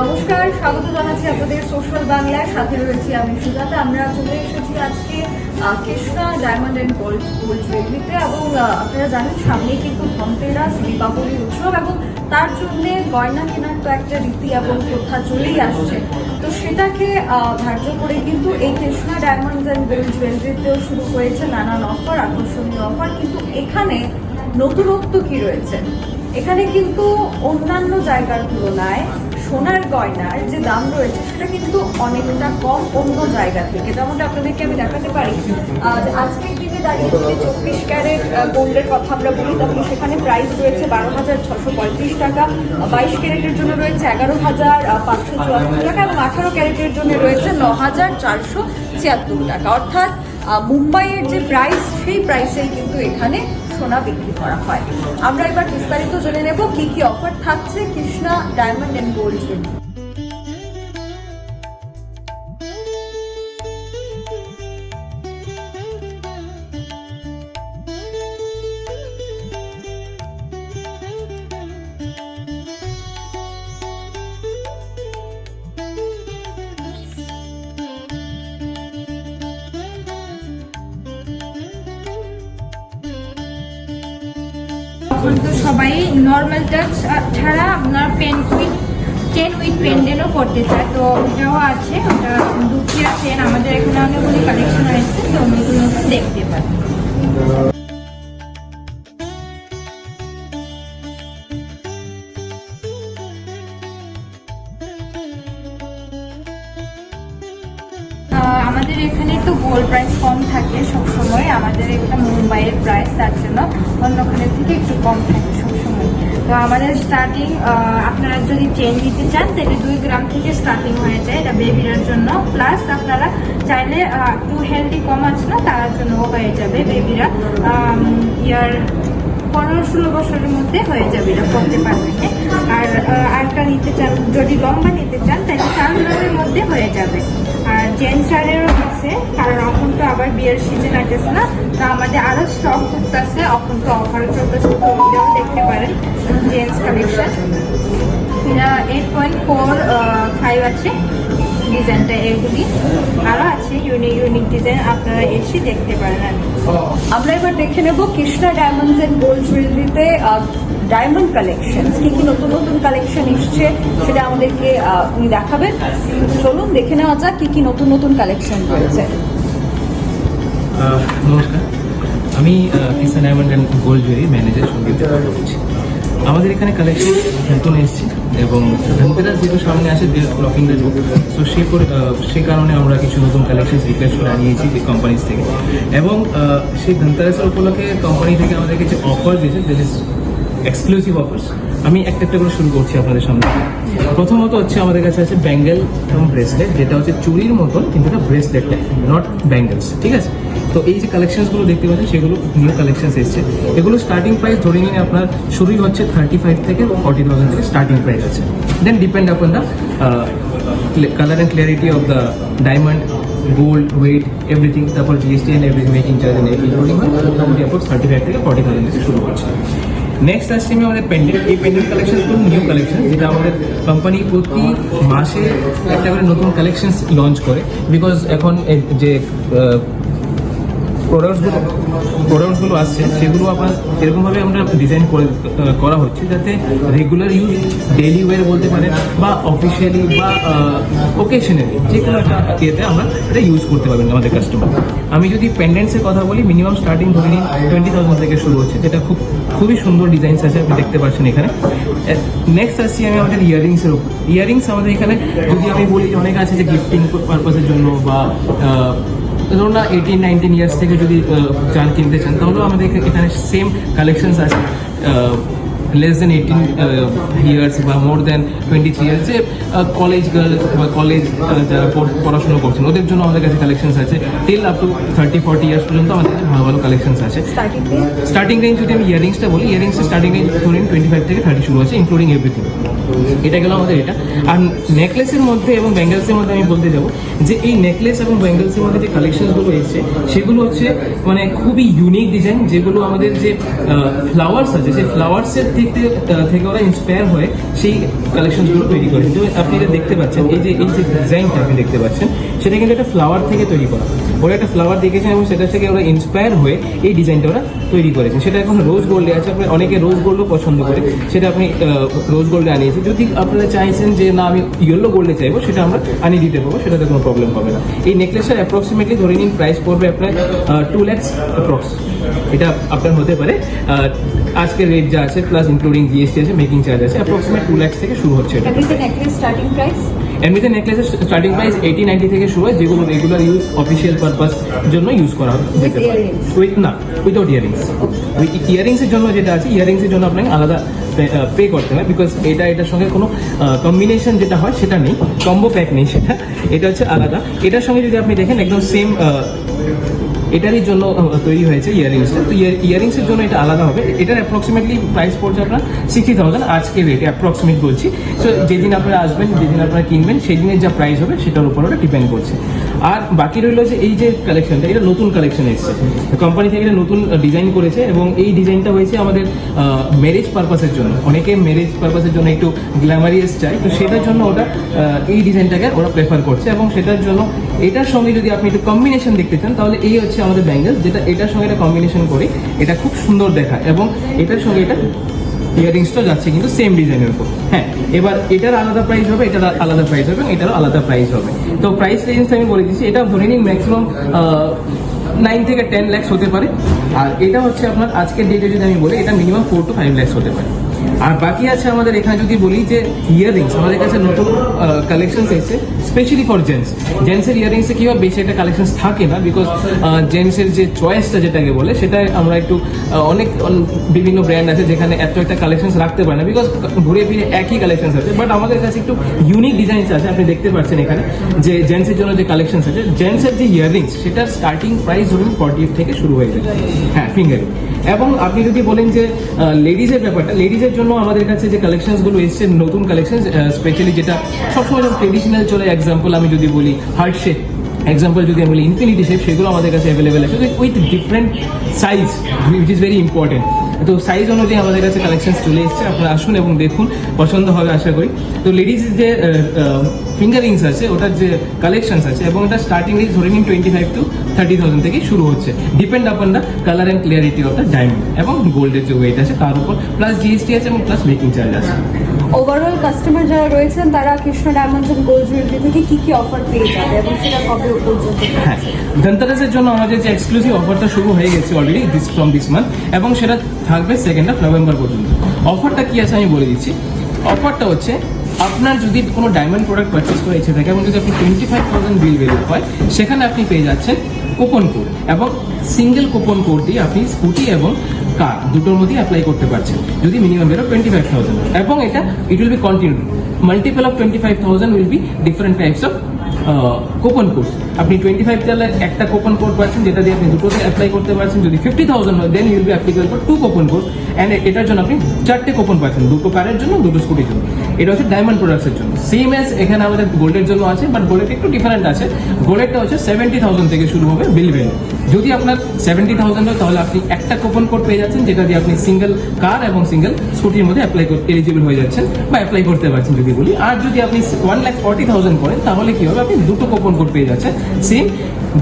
নমস্কার, স্বাগত জানাচ্ছি আপনাদের সোশ্যাল বাংলায়। সাথে রয়েছি আমি সুজাতা। আমরা চলে এসেছি আজকে Krishna diamond and gold gold জুয়েলারিতে। এবং আপনারা জানেন সামনে কিন্তু ধনতেরাস, দীপাবলি উৎসব এবং তার জন্যে গয়না কেনার তো একটা রীতি এবং প্রথা চলেই আসছে। তো সেটাকে ধার্য করে কিন্তু এই কৃষ্ণা ডায়মন্ড অ্যান্ড গোল্ড জুয়েলারিতেও শুরু হয়েছে নানান অফার, আকর্ষণীয় অফার। কিন্তু এখানে নতুনত্ব কি রয়েছে? এখানে কিন্তু অন্যান্য জায়গার তুলনায় সোনার গয়নার যে দাম রয়েছে, সেটা কিন্তু অনেকটা কম অন্য জায়গা থেকে। যেমনটা আপনাদেরকে আমি দেখাতে পারি আজকের দিনে দাঁড়িয়ে যদি চব্বিশ ক্যারেট গোল্ডের কথা আমরা বলি, তাহলে সেখানে প্রাইস রয়েছে বারো হাজার ছশো পঁয়ত্রিশ টাকা বাইশ ক্যারেটের জন্য রয়েছে এগারো হাজার পাঁচশো চুয়াত্তর টাকা এবং আঠারো ক্যারেটের জন্য রয়েছে ন হাজার চারশো ছিয়াত্তর টাকা। অর্থাৎ মুম্বাইয়ের যে প্রাইস সেই প্রাইসেই কিন্তু এখানে সোনা বিক্রি করা হয়। আমরা এবার বিস্তারিত জেনে নেব কি কি অফার থাকছে কৃষ্ণা ডায়মন্ড অ্যান্ড গোল্ড তো সবাই নর্মাল টাচ ছাড়া আপনার পেন উইথ চেন উইথ পেন্ডেন্টও করতে চায় তো ওটাও আছে, ওটা দুঃখী চেন আমাদের এখানে অনেকগুলি কালেকশন হয়েছে, তো নতুন দেখতে পাবেন। আমাদের এখানে তো গোল্ড প্রাইস কম থাকে সবসময়। আমাদের এটা মুম্বাইয়ের প্রাইস তার জন্য অন্যখানের থেকে একটু কম থাকে সবসময়। তো আমাদের স্টার্টিং আপনারা যদি চেন নিতে চান তাহলে দুই গ্রাম থেকে স্টার্টিং হয়ে যায় এটা বেবিরার জন্য। প্লাস আপনারা চাইলে একটু হেলদি কম আছে না তার জন্য হয়ে যাবে বেবিরা ইয়ার পনেরো ষোলো বছরের মধ্যে হয়ে যাবে এটা করতে পারবেন হ্যাঁ? আর আহ, আরেকটা নিতে চান যদি লম্বা নিতে চান তাহলে চার গ্রামের মধ্যে হয়ে যাবে। জেন্টসারেরও আছে, কারণ এখন তো আবার বিয়ের সিজন আসতেছে না, তো আমাদের আরও স্টক করতেছে এখন তো অফার চলতেছে, তো এটাও দেখতে পারেন, gents collection. Eight point four five আছে ডিজাইনটা এগুলি। আরও আছে ইউনিক ইউনিক ডিজাইন আপনারা এসে দেখতে পারেন। আমরা এবার দেখে নেব কৃষ্ণা ডায়মন্ডস অ্যান্ড গোল্ড জুয়েলারিতে ডায়মন্ড কালেকশন কি কি নতুন নতুন কালেকশন এসছে সেটা আমাদেরকে উনি দেখাবেন। চলুন দেখে নেওয়া যাক কি কি নতুন নতুন কালেকশন রয়েছে। নমস্কার। আমি Kishan diamond and gold jewellery manager Sandeep. বলছি আমাদের এখানে কালেকশন নতুন এসেছে এবং ধনতেরাস যেহেতু সামনে আসে ব্লকিং রুট সো সে সে কারণে আমরা কিছু নতুন কালেকশন রিকোয়েস্ট করে আনিয়েছি কোম্পানিজ থেকে। এবং সেই ধনতেরাসের উপলক্ষে কোম্পানি থেকে আমাদেরকে যে অফার দিয়েছে দ্যাট ইজ এক্সক্লুসিভ অফার্স আমি একটা একটা করে শুরু করছি আপনাদের সামনে। প্রথমত হচ্ছে আমাদের কাছে আছে ব্যাঙ্গেল এবং ব্রেসলেট যেটা হচ্ছে চুরির মতন, কিন্তু এটা ব্রেসলেট নট ব্যাঙ্গেলস ঠিক আছে? তো এই যে কালেকশনসগুলো দেখতে পাচ্ছেন, সেগুলো নিউ কালেকশনস এসছে। এগুলো স্টার্টিং প্রাইস ধরে নিয়ে আপনার শুরুই হচ্ছে থার্টি ফাইভ থেকে ফর্টি থাউজেন্ড থেকে স্টার্টিং প্রাইস আছে। Then depend upon the colour and clarity of the diamond gold weight everything তারপর GST and everything making charge মোটামুটি অ্যাপ্রক্স থার্টি ফাইভ থেকে ফর্টি থাউজেন্ড থেকে শুরু করছে। নেক্সট আসছে আমি আমাদের পেন্ডেন্ট এই পেন্ডেন্ট কালেকশনগুলো নিউ কালেকশন যেটা আমাদের কোম্পানি প্রতি মাসে একটা করে নতুন কালেকশন লঞ্চ করে। বিকজ এখন যে প্রোডাক্টসগুলো প্রোডাক্টসগুলো আসছে, সেগুলো আপনার এরকমভাবে আমরা ডিজাইন করে করা হচ্ছে যাতে রেগুলার ইউজ ডেলি ওয়ার বলতে পারেন বা অফিসিয়ালি বা ওকেশনালি যে কোনো ইয়েতে আমরা এটা ইউজ করতে পারবেন আমাদের কাস্টমার আমি যদি পেন্ডেন্টসের কথা বলি মিনিমাম স্টার্টিং ধরে নিন টোয়েন্টি থাউজেন্ড থেকে শুরু হচ্ছে, যেটা খুব, খুবই সুন্দর ডিজাইনস আছে, আপনি দেখতে পাচ্ছেন এখানে। নেক্সট আসছি আমি আমাদের ইয়ারিংসের উপর। ইয়ারিংস আমাদের এখানে, যদি আমি বলি অনেক আছে যে গিফটিং পারপাসের জন্য বা ধরুন না এইটিন নাইনটিন ইয়ার্স থেকে যদি আহ, কিনতে চান তাহলেও আমাদের এখানে সেম কালেকশনস আছে। লেস দেন এইটিন ইয়ার্স বা more than twenty three years যে কলেজ গার্ল বা কলেজ যারা পড়- পড়াশোনা করছেন ওদের জন্য আমাদের কাছে কালেকশনস আছে। Till up to thirty forty years পর্যন্ত আমাদের কাছে ভালো ভালো কালেকশনস আছে। স্টার্টিং স্টার্টিং রেঞ্জ যদি আমি ইয়ারিংসটা বলি ইয়ারিংসের স্টার্টিং রেঞ্জ ধরুন টোয়েন্টি ফাইভ থেকে থার্টি শুরু আছে ইনক্লুডিং এভরিথিং এটা গেল আমাদের এটা। আর নেকলেসের মধ্যে এবং ব্যাঙ্গেলসের মধ্যে আমি বলতে যাব যে এই নেকলেস এবং ব্যাঙ্গেলসের মধ্যে যে কালেকশনসগুলো এসছে সেগুলো হচ্ছে মানে খুবই ইউনিক ডিজাইন যেগুলো আমাদের যে ফ্লাওয়ার্স আছে সেই ফ্লাওয়ার্সের থেকে আহ, থেকে ওরা ইন্সপায়ার হয়ে সেই কালেকশনগুলো তৈরি করে। তো আপনি এটা দেখতে পাচ্ছেন, এই যে এই যে ডিজাইনটা আপনি দেখতে পাচ্ছেন, সেটা কিন্তু একটা ফ্লাওয়ার থেকে তৈরি করা। ওরা একটা ফ্লাওয়ার দেখেছেন এবং সেটা থেকে ওরা ইন্সপায়ার হয়ে এই ডিজাইনটা ওরা তৈরি করেছেন। সেটা এখন রোজ গোল্ডে আছে আপনি অনেকে রোজ গোল্ডও পছন্দ করে। সেটা আপনি রোজ গোল্ডে আনিয়েছি যদি আপনারা চাইছেন যে, না, আমি ইয়েলো গোল্ডে চাইব, সেটা আমরা আনিয়ে দিতে পারব, সেটাতে কোনো প্রবলেম হবে না। এই নেকলেসটার অ্যাপ্রক্সিমেটলি ধরে নিন প্রাইস পড়বে আপনার টু ল্যাক্স অ্যাপ্রক্স এটা আপনার হতে পারে। আজকের রেট যা আছে প্লাস ইনক্লুডিং জিএসটি আছে মেকিং চার্জ আছে অ্যাপ্রক্সিমেট টু ল্যাক্স থেকে শুরু হচ্ছে এটা। এমনিতে নেকলেস স্টার্টিং প্রাইস এমনিতে নেকলেসের স্টার্টিং প্রাইস এইটি নাইনটি থেকে শুরু হয় যেগুলো রেগুলার ইউজ অফিসিয়াল পারপাস জন্য ইউজ করা যেতে পারে উইথ না উইথাউট ইয়ারিংস উইথ ইয়ারিংসের জন্য যেটা আছে ইয়ারিংসের জন্য আপনাকে আলাদা পে করতে হয় বিকজ এটা এটার সঙ্গে কোনো কম্বিনেশন যেটা হয় সেটা নেই। কম্বো প্যাক নেই সেটা। এটা হচ্ছে আলাদা। এটার সঙ্গে যদি আপনি দেখেন একদম সেম এটারই জন্য তৈরি হয়েছে ইয়ারিংসটা তো ইয়ারিংসের জন্য এটা আলাদা হবে। এটার অ্যাপ্রক্সিমেটলি প্রাইস পড়ছে আপনার সিক্সটি থাউজেন্ড আজকে রেটে অ্যাপ্রক্সিমেট বলছি। তো যেদিন আপনারা আসবেন, যেদিন আপনারা কিনবেন সেই দিনের যা প্রাইস হবে, সেটার উপর ওটা ডিপেন্ড করছে। আর বাকি রইল যে এই যে কালেকশনটা এটা নতুন কালেকশন এসেছে। কোম্পানি থেকে এটা নতুন ডিজাইন করেছে এবং এই ডিজাইনটা হয়েছে আমাদের ম্যারেজ পারপাসের জন্য। অনেকে ম্যারেজ পারপাসের জন্য একটু গ্ল্যামারিয়াস চাই তো সেটার জন্য ওটা এই ডিজাইনটাকে ওরা প্রেফার করছে এবং সেটার জন্য এটার সঙ্গে যদি আপনি একটু কম্বিনেশন দেখতে চান, তাহলে এই হচ্ছে আমাদের ব্যাঙ্গেলস যেটা এটার সঙ্গে এটা কম্বিনেশন করে। এটা খুব সুন্দর দেখায় এবং এটার সঙ্গে এটা ইয়ারিংসটা যাচ্ছে কিন্তু সেম ডিজাইনের উপর। হ্যাঁ এবার এটার আলাদা প্রাইস হবে, এটার আলাদা প্রাইস হবে এটারও আলাদা প্রাইস হবে। তো প্রাইস রেঞ্জটা আমি বলে দিচ্ছি, এটা ধরে নিন ম্যাক্সিমাম নাইন থেকে টেন ল্যাক্স হতে পারে। আর এটা হচ্ছে আপনার আজকের ডেটে যদি আমি বলি, এটা minimum four to five lakhs হতে পারে। আর বাকি আছে আমাদের এখানে যদি বলি যে ইয়ারিংস আমাদের কাছে নতুন কালেকশন এসেছে। স্পেশালি ফর জেন্টস জেন্টসের ইয়ারিংসে কি হয়, বেশি একটা কালেকশন থাকে না বিকজ জেন্টসের যে চয়েসটা যেটাকে বলে, সেটা আমরা একটু অনেক বিভিন্ন ব্র্যান্ড আছে যেখানে এত একটা কালেকশন রাখতে পারে না বিকজ ঘুরে ফিরে একই কালেকশন আছে। বাট আমাদের কাছে একটু ইউনিক ডিজাইনস আছে, আপনি দেখতে পাচ্ছেন এখানে, যে জেন্টসের জন্য যে কালেকশন আছে জেন্টসের যে ইয়ারিংস সেটার স্টার্টিং প্রাইস ধরুন ফর্টি থেকে শুরু হয়ে যায়। হ্যাঁ ফিঙ্গারিং এবং আপনি যদি বলেন যে লেডিজের ব্যাপারটা লেডিজের জন্য আমাদের কাছে যে কালেকশনসগুলো এসছে, নতুন কালেকশন স্পেশালি যেটা সবসময় ট্রেডিশনাল চলে এক্সাম্পল আমি যদি বলি হার্ট শেপ এক্সাম্পল যদি আমি বলি ইনফিনিটি শেপ সেগুলো আমাদের কাছে অ্যাভেলেবেল আছে। With different size which is very important তো সাইজ অনুযায়ী আমাদের কাছে কালেকশন চলে এসছে, আপনারা আসুন এবং দেখুন, পছন্দ হবে আশা করি। তো লেডিজ যে ফিঙ্গারিংস আছে, ওটার যে কালেকশনস আছে, এবং এটা স্টার্টিং রেঞ্জ ধরে নিন twenty five to thirty thousand থেকে শুরু হচ্ছে। Depend upon the colour and clarity of the diamond এবং গোল্ডের যে ওয়েট আছে, তার উপর। প্লাস জিএসটি আছে এবং প্লাস মেকিং চার্জ আছে। ওভারঅল কাস্টমার যারা রয়েছেন, তারা Krishna diamonds and gold jewellery থেকে কি কি অফার পেয়ে যাবে এবং সেটা কবে পর্যন্ত হ্যাঁ ধনতেরাসের জন্য আমাদের যে এক্সক্লুসিভ অফারটা শুরু হয়ে গেছে already this from this month এবং সেটা থাকবে সেকেন্ড অফ নভেম্বর পর্যন্ত। অফারটা কি আছে আমি বলে দিচ্ছি। অফারটা হচ্ছে, আপনার যদি কোনো ডায়মন্ড প্রোডাক্ট পারচেস করে ইচ্ছে থাকে, এবং যদি আপনি twenty five thousand bill value হয়, সেখানে আপনি পেয়ে যাচ্ছেন কুপন কোড এবং সিঙ্গেল কুপন কোড দিয়ে আপনি স্কুটি এবং কার দুটোর মধ্যেই অ্যাপ্লাই করতে পারছেন যদি মিনিমাম বেরো টোয়েন্টি ফাইভ থাউজেন্ড এবং এটা it will be continue multiple of twenty five thousand will be different types of coupon code আপনি টোয়েন্টি ফাইভ তাহলে একটা কুপন কোড পাচ্ছেন, যেটা দিয়ে আপনি দুটোতে অ্যাপ্লাই করতে পারছেন। যদি ফিফটি থাউজেন্ড হয় then you'll be applicable for two coupon code and এটার জন্য আপনি চারটে কুপন পাচ্ছেন, দুটো কারের জন্য, দুটো স্কুটির জন্য। এটা হচ্ছে ডায়মন্ড প্রোডাক্টসের জন্য। সেম অ্যাজ এখানে আমাদের গোল্ডের জন্য আছে বাট গোল্ডের একটু ডিফারেন্ট আছে। গোল্ডেরটা হচ্ছে সেভেন্টি থাউজেন্ড থেকে শুরু হবে বিল ভ্যালু যদি আপনার সেভেন্টি থাউজেন্ড হয়, তাহলে আপনি একটা কুপন কোড পেয়ে যাচ্ছেন, যেটা দিয়ে আপনি সিঙ্গেল কার এবং সিঙ্গেল স্কুটির মধ্যে অ্যাপ্লাই করতে এলিজিবল হয়ে যাচ্ছেন বা অ্যাপ্লাই করতে পারছেন, যদি বলি। আর যদি আপনি ওয়ান লাখ ফর্টি থাউজেন্ড করেন, তাহলে কী হবে? আপনি দুটো কুপন কোড পেয়ে যাচ্ছেন সেম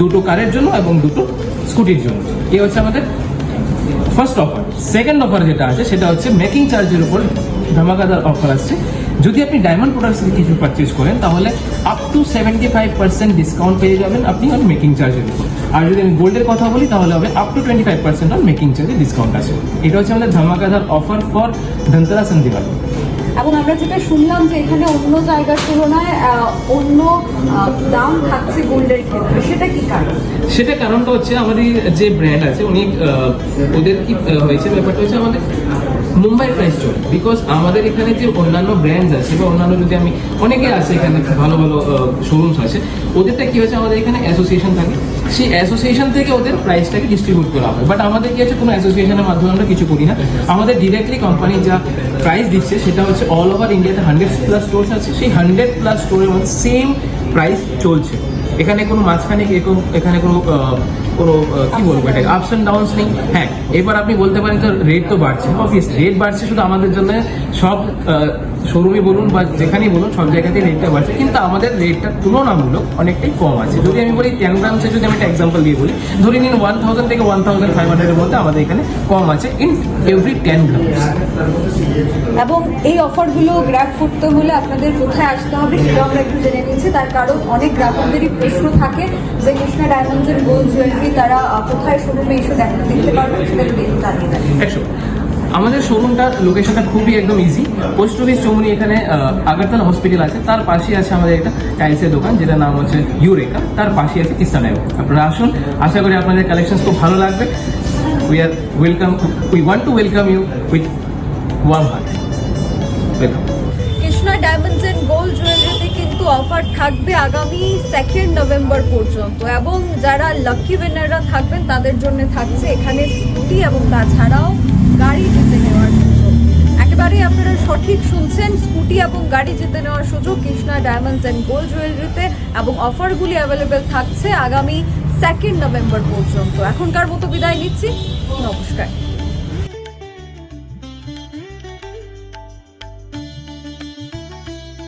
দুটো কারের জন্য এবং দুটো স্কুটির জন্য। এই হচ্ছে আমাদের ফার্স্ট অফার সেকেন্ড অফার যেটা আছে, সেটা হচ্ছে মেকিং চার্জের উপর ধামাকাদার অফার আসছে। যদি আপনি ডায়মন্ড প্রোডাক্টস থেকে কিছু পারচেস করেন, তাহলে up to seventy five percent discount পেয়ে যাবেন আপনি অন মেকিং চার্জের উপর। আর যদি আমি গোল্ডের কথা বলি, তাহলে হবে up to twenty five percent on making চার্জে ডিসকাউন্ট আছে। এটা হচ্ছে আমাদের ধামাকাধার offer for Dhanteras and Diwali এবং আমরা যেটা শুনলাম যে এখানে অন্য জায়গার তুলনায় অন্য দাম থাকছে গোল্ডের ক্ষেত্রে, সেটা কি কারণ? সেটা কারণটা হচ্ছে আমাদের যে ব্র্যান্ড আছে, উনি ওদের কি হয়েছে ব্যাপারটা হচ্ছে আমাদের মুম্বাই প্রাইস চলে বিকজ আমাদের এখানে যে অন্যান্য ব্র্যান্ডস আছে বা অন্যান্য যদি আমি, অনেকে আছে এখানে ভালো ভালো শোরুমস আছে, ওদেরটা কি হয়েছে? আমাদের এখানে অ্যাসোসিয়েশন থাকে। সেই অ্যাসোসিয়েশন থেকে ওদের প্রাইসটাকে ডিস্ট্রিবিউট করা হয় বাট আমাদের কি আছে? কোনো অ্যাসোসিয়েশনের মাধ্যমে আমরা কিছু করি না। আমাদের ডিরেক্টলি কোম্পানি যা প্রাইস দিচ্ছে, সেটা হচ্ছে অল ওভার ইন্ডিয়াতে হান্ড্রেড প্লাস স্টোর্স আছে। সেই হান্ড্রেড প্লাস স্টোরের মধ্যে সেম প্রাইস চলছে। এখানে কোনো মাঝখানে এখানে কোনো কোনো কি বলব এটা আপস অ্যান্ড ডাউনস নেই। হ্যাঁ এবার আপনি বলতে পারেন তো রেট তো বাড়ছে। অবভিয়াস রেট বাড়ছে শুধু আমাদের জন্য। সব শোরুমে বলুন বা যেখানেই বলুন, সব জায়গাতেই রেটটা বাড়ছে। কিন্তু আমাদের রেটটা তুলনামূলক অনেকটাই কম আছে। যদি আমি বলি টেন গ্রামসে যদি আমি একটা এক্সাম্পল দিয়ে বলি, ধরে নিন ওয়ান থাউজেন্ড থেকে ওয়ান থাউজেন্ড ফাইভ হান্ড্রেডের মধ্যে আমাদের এখানে কম আছে ইন এভরি টেন গ্রামস এবং এই অফারগুলো গ্র্যাব করতে হলে আপনাদের কোথায় আসতে হবে সেটাও আমরা একটু জেনে নিচ্ছি। তার কারণ অনেক গ্রাহকদেরই প্রশ্ন থাকে যে কৃষ্ণা ডায়মন্ডসের গোল্ড জুয়েলারি তারা কোথায় শোরুমে এসে দেখা দেখতে পারবেন সেটা একটু জানিয়ে দেন আমাদের শোরুমটা লোকেশনটা খুবই একদম ইজি পোস্ট অফিস চৌমনি এখানে আগরতলা হসপিটাল আছে। তার পাশেই আছে আমাদের একটা টাইলসের দোকান যেটার নাম হচ্ছে ইউরেকা তার পাশেই আছে কিস্তা ডায়মন্ড আপনারা আসুন আশা করি আপনাদের কালেকশন খুব ভালো লাগবে। We are welcome we want to welcome you with warm heart welcome Krishna diamonds and gold জুয়েলারিতে কিন্তু অফার থাকবে আগামী সেকেন্ড নভেম্বর পর্যন্ত। এবং যারা লাকি উইনাররা থাকবেন, তাদের জন্য থাকছে এখানে স্কুটি এবং তাছাড়াও গাড়ি জিতে নেওয়ার সুযোগ। একেবারেই আপনারা সঠিক শুনছেন স্কুটি এবং গাড়ি জিতে নেওয়ার সুযোগ কৃষ্ণা ডায়মন্ডস অ্যান্ড গোল্ড জুয়েলারিতে এবং অফারগুলি অ্যাভেলেবেল থাকছে আগামী সেকেন্ড নভেম্বর পর্যন্ত। এখনকার মতো বিদায় নিচ্ছি। নমস্কার।